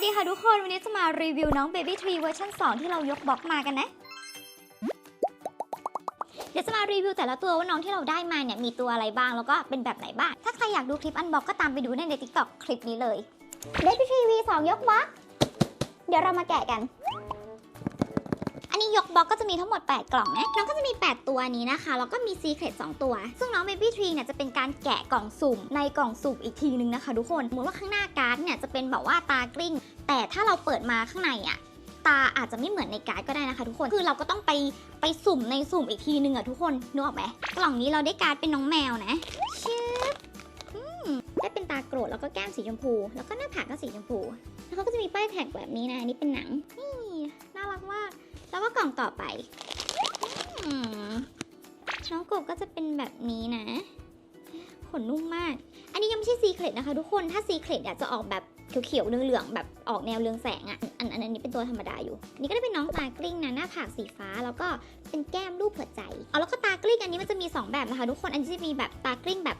วัสดีค่ะทุกคน วันนี้จะมารีวิวน้อง Baby Tree เวอร์ชัน2 ที่เรายกบล็อกมากันนะ เดี๋ยวจะมารีวิวแต่ละตัวว่าน้องที่เราได้มาเนี่ยมีตัวอะไรบ้างแล้วก็เป็นแบบไหนบ้าง ถ้าใครอยากดูคลิปอันบ็อกก็ตามไปดูได้ใน TikTok คลิปนี้เลย Baby Tree V2 ยกบล็อก เดี๋ยวเรามาแกะกัน นี้ยกบล็อกก็จะมีทั้งหมด 8 กล่องนะ น้องก็จะมี 8 ตัวนี้นะคะ แล้วก็มี Secret 2ตัว ซึ่งน้อง Baby Tree เนี่ยจะเป็นการแกะกล่องสุ่มในกล่องสุ่มอีกทีนึงนะคะทุกคนสมมติว่าข้างหน้าการ์ดเนี่ยจะเป็นแบบว่าตากลิ้ง แต่ถ้าเราเปิดมาข้างในอะตาอาจจะไม่เหมือนในการ์ดก็ได้นะคะทุกคน คือเราก็ต้องไปไปสุ่มในสุ่มอีกทีนึงอะทุกคนนึกออกไหมกล่องนี้เราได้การ์ดเป็นน้องแมวนะชิบอืมได้เป็นตาโกรธแล้วก็แก้มสีชมพู แล้วก็หน้าผากก็สีชมพู แล้วเขาก็จะมีป้ายแท็กแบบนี้นะ อันนี้เป็นหนังนี่ ก็กล่องต่อไปอืมน้องกบก็จะเป็นแบบนี้นะ ขนนุ่มมาก อันนี้ยังไม่ใช่ซีเครตนะคะ ทุกคน ถ้าซีเครตจะออกแบบเขียวๆเหลืองๆแบบออกแนวเรืองแสงอะ่ะอันอันอันนี้เป็นตัวธรรมดาอยู่ นี่ก็ได้เป็นน้องตากลิ้งนะหน้าผากสีฟ้าแล้วก็เป็นแก้มรูปหัวใจเอาแล้วก็ตากลิ้งอันนี้มันจะมี 2 แบบนะคะ ทุกคน อันนี้จะมีแบบตากลิ้งแบบ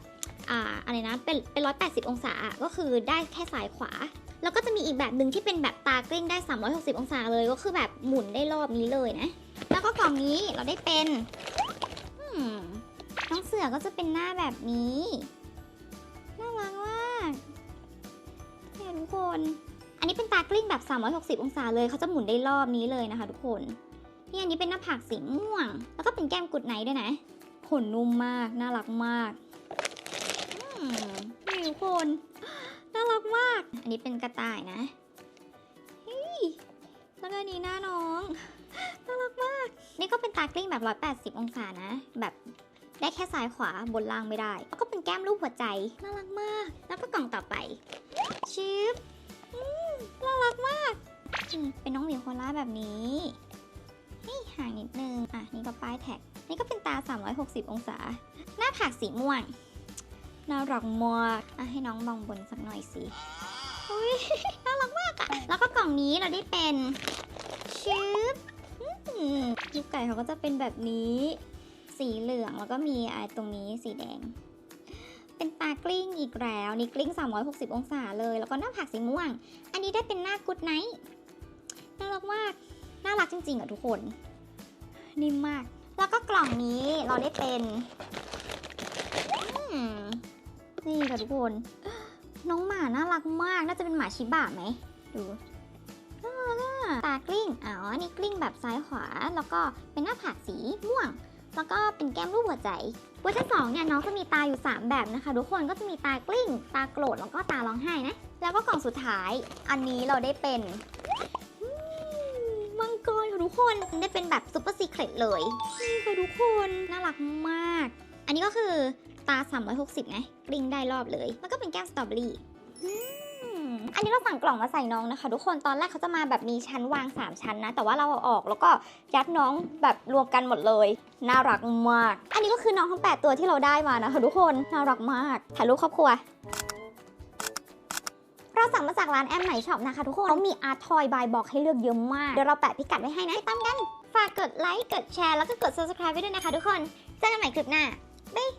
อ่าอะไรนะ เป็นเป็น180องศาอะก็คือได้แค่ซ้ายขวา แล้วก็จะมีอีกแบบหนึ่งที่เป็นแบบตากลิ้งได้ 360 องศาเลยก็คือแบบหมุนได้รอบนี้เลยนะ แล้วก็กล่องนี้เราได้เป็นน้องเสือก็จะเป็นหน้าแบบนี้น่ารักมากเนี่ยทุกคน อันนี้เป็นตากลิ้งแบบ 360 องศาเลยเขาจะหมุนได้รอบนี้เลยนะคะ ทุกคนนี่อันนี้เป็นหน้าผากสีม่วง แล้วก็เป็นแก้มกุดไนท์ด้วยนะขนนุ่มมากน่ารักมากอืมนี่ทุกคน อันนี้เป็นกระต่ายนะเฮ้ยแล้วก็นี้หน้าน้องน่ารักมาก นี่ก็เป็นตากลิ้งแบบ 180 องศานะ แบบได้แค่ซ้ายขวาบนล่างไม่ได้ แล้วก็เป็นแก้มรูปหัวใจ น่ารักมาก แล้วก็กล่องต่อไป ชิปน่ารักมาก เป็นน้องหมีโคล่าแบบนี้นี่ห่างนิดนึง อะ นี่ก็ป้ายแท็ก นี่ก็เป็นตา 360 องศา หน้าผากสีม่วง น่ารักมาก อะ ให้น้องมองบนสักหน่อยสิ อุ้ยน่ารักมากอะแล้วก็กล่องนี้เราได้เป็นชิปอืมลูกไก่เขาก็จะเป็นแบบนี้ สีเหลืองแล้วก็มีไอ้ตรงนี้สีแดง เป็นตากลิ้งอีกแล้วนี่กลิ้ง 360 องศาเลย แล้วก็หน้าผากสีม่วง อันนี้ได้เป็นหน้ากุดไนท์น่ารักมากน่ารักจริงๆอะทุกคน นิ่มมาก แล้วก็กล่องนี้เราได้เป็นนี่ค่ะทุกคน น้องหมาน่ารักมาก น่าจะเป็นหมาชิบะไหม ดูตากลิ้ง อ๋อ นี่กลิ้งแบบซ้ายขวา แล้วก็เป็นหน้าผากสีม่วง แล้วก็เป็นแก้มรูปหัวใจเวอร์ชันสองเนี่ยน้องจะมีตาอยู่ 3 แบบนะคะ ทุกคนก็จะมีตากลิ้ง ตาโกรธ แล้วก็ตาร้องไห้นะ แล้วก็กล่องสุดท้าย อันนี้เราได้เป็นมมังกรค่ะทุกคน ได้เป็นแบบซุปเปอร์ซีเครตเลยนี่ค่ะทุกคน น่ารักมาก อันนี้ก็คือตา 360 ไงกลิ้งได้รอบเลย แล้วก็เป็นแก้มสตรอเบอรี่อืมอันนี้เราสั่งกล่องมาใส่น้องนะคะ ทุกคนตอนแรกเขาจะมาแบบมีชั้นวาง 3 ชั้นนะ แต่ว่าเราเอาออกแล้วก็ยัดน้องแบบรวมกันหมดเลย น่ารักมาก อันนี้ก็คือน้องทั้ง 8 ตัวที่เราได้มานะคะ ทุกคนน่ารักมากถ่ายรูปครอบครัวเราสั่งมาจากร้านแอมไหนช็อปนะคะ ทุกคนเขามีอาร์ทอยบายบอกให้เลือกเยอะมากเดี๋ยวเราแปะพิกัดไว้ให้นะไปตามกันฝากกดไลค์กดแชร์แล้วก็กด subscribe ไว้ด้วยนะคะ ทุกคนเจอกันใหม่คลิปหน้า บ๊าย